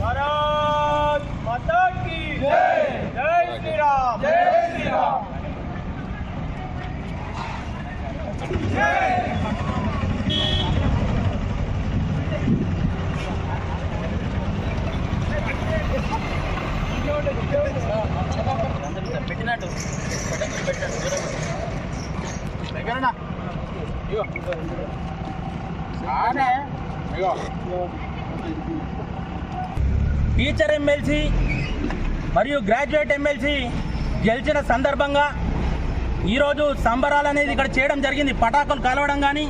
భారత్ మాతా key జై శ్రీరామ్ జై శ్రీరామ్ పెట్టినట్టు దగ్గరనా? ఇగో. ఆనే. ఇగో. టీచర్ ఎమ్మెల్సీ మరియు గ్రాడ్యుయేట్ ఎమ్మెల్సీ గెలిచిన సందర్భంగా ఈరోజు సంబరాలు అనేది ఇక్కడ చేయడం జరిగింది. పటాకులు కలవడం కానీ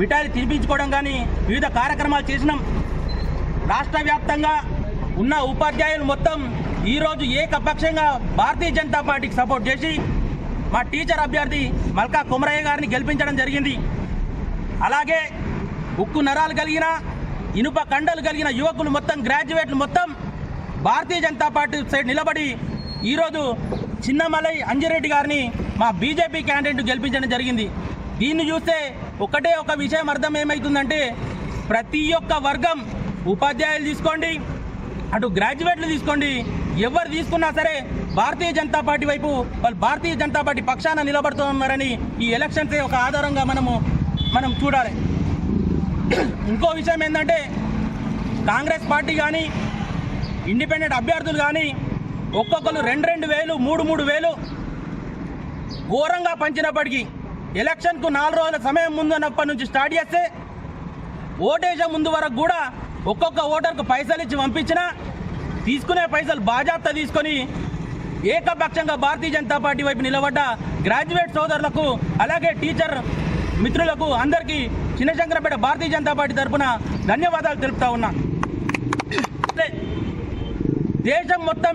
మిఠాయిలు తినిపించుకోవడం కానీ వివిధ కార్యక్రమాలు చేసినాం. రాష్ట్ర వ్యాప్తంగా ఉన్న ఉపాధ్యాయులు మొత్తం ఈరోజు ఏకపక్షంగా భారతీయ జనతా పార్టీకి సపోర్ట్ చేసి మా టీచర్ అభ్యర్థి మల్కా కుమరయ్య గారిని గెలిపించడం జరిగింది. అలాగే ఉక్కు నరాలు కలిగిన ఇనుప కండలు కలిగిన యువకులు మొత్తం గ్రాడ్యుయేట్లు మొత్తం భారతీయ జనతా పార్టీ సైడ్ నిలబడి ఈరోజు చిన్నమలై అంజిరెడ్డి గారిని మా బీజేపీ క్యాండిడేట్ గెలిపించడం జరిగింది. దీన్ని చూస్తే ఒకటే ఒక విషయం అర్థం ఏమవుతుందంటే ప్రతి ఒక్క వర్గం ఉపాధ్యాయులు తీసుకోండి అటు గ్రాడ్యుయేట్లు తీసుకోండి ఎవరు తీసుకున్నా సరే భారతీయ జనతా పార్టీ వైపు వాళ్ళు భారతీయ జనతా పార్టీ పక్షాన నిలబడుతున్నారని ఈ ఎలక్షన్స్ ఒక ఆధారంగా మనము మనం చూడాలి. ఇంకో విషయం ఏంటంటే కాంగ్రెస్ పార్టీ కానీ ఇండిపెండెంట్ అభ్యర్థులు కానీ ఒక్కొక్కరు రెండు రెండు వేలు మూడు మూడు వేలు ఘోరంగా పంచినప్పటికీ ఎలక్షన్కు నాలుగు రోజుల సమయం ముందు అన్నప్పటి నుంచి స్టార్ట్ చేస్తే ఓటేసే ముందు వరకు కూడా ఒక్కొక్క ఓటర్కు పైసలు ఇచ్చి పంపించినా తీసుకునే పైసలు బాజాప్తా తీసుకొని ఏకపక్షంగా భారతీయ జనతా పార్టీ వైపు నిలబడ్డ గ్రాడ్యుయేట్ సోదరులకు అలాగే టీచర్ మిత్రులకు అందరికీ చిన్నశంకరపేట భారతీయ జనతా పార్టీ తరఫున ధన్యవాదాలు తెలుపుతా ఉన్నా. దేశం మొత్తం